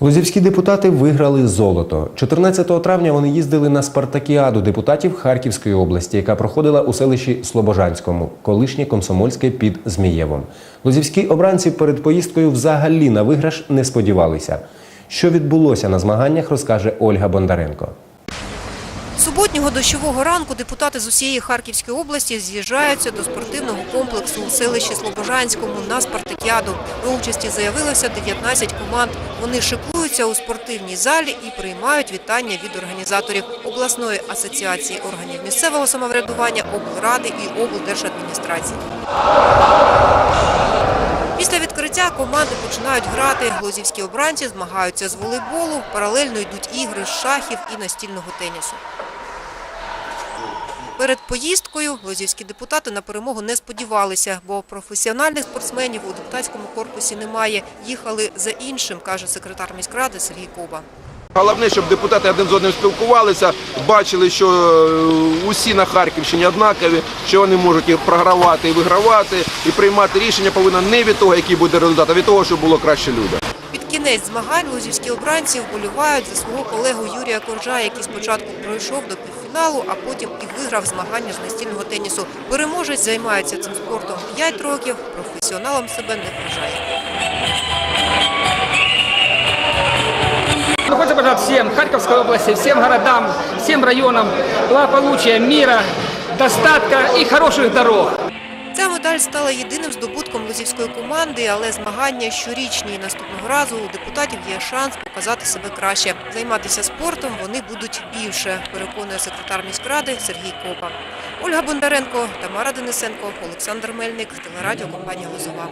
Лозівські депутати виграли золото. 14 травня вони їздили на спартакіаду депутатів Харківської області, яка проходила у селищі Слобожанському, колишнє Комсомольське під Змієвом. Лозівські обранці перед поїздкою взагалі на виграш не сподівалися. Що відбулося на змаганнях, розкаже Ольга Бондаренко. Суботнього дощового ранку депутати з усієї Харківської області з'їжджаються до спортивного комплексу у селищі Слобожанському на спартакіаду. До участі заявилося 19 команд. Вони шикуються у спортивній залі і приймають вітання від організаторів обласної асоціації органів місцевого самоврядування, облради і облдержадміністрації. Після відкриття команди починають грати. Глозівські обранці змагаються з волейболу, паралельно йдуть ігри з шахів і настільного тенісу. Перед поїздкою лозівські депутати на перемогу не сподівалися, бо професіональних спортсменів у депутатському корпусі немає. Їхали за іншим, каже секретар міськради Сергій Коба. Головне, щоб депутати один з одним спілкувалися, бачили, що е, усі на Харківщині однакові, що вони можуть і програвати, і вигравати, і приймати рішення повинно не від того, який буде результат, а від того, щоб було краще людям. Під кінець змагань лозівські обранці вболівають за свого колегу Юрія Коржа, який спочатку пройшов до півфіналу, а потім і виграв змагання з настільного тенісу. Переможець займається цим спортом 5 років, професіоналом себе не вважає. Ну, Хочется пожелать всем Харьковской области, всем городам, всем районам благополучия, мира, достатка и хороших дорог. Ця медаль стала єдиним здобутком лозівської команди, але змагання щорічні. І Наступного разу у депутатів є шанс показати себе краще. Займатися спортом вони будуть більше, переконує секретар міськради Сергій Копа. Ольга Бондаренко, Тамара Денисенко, Олександр Мельник, телерадіо компанія Лозова.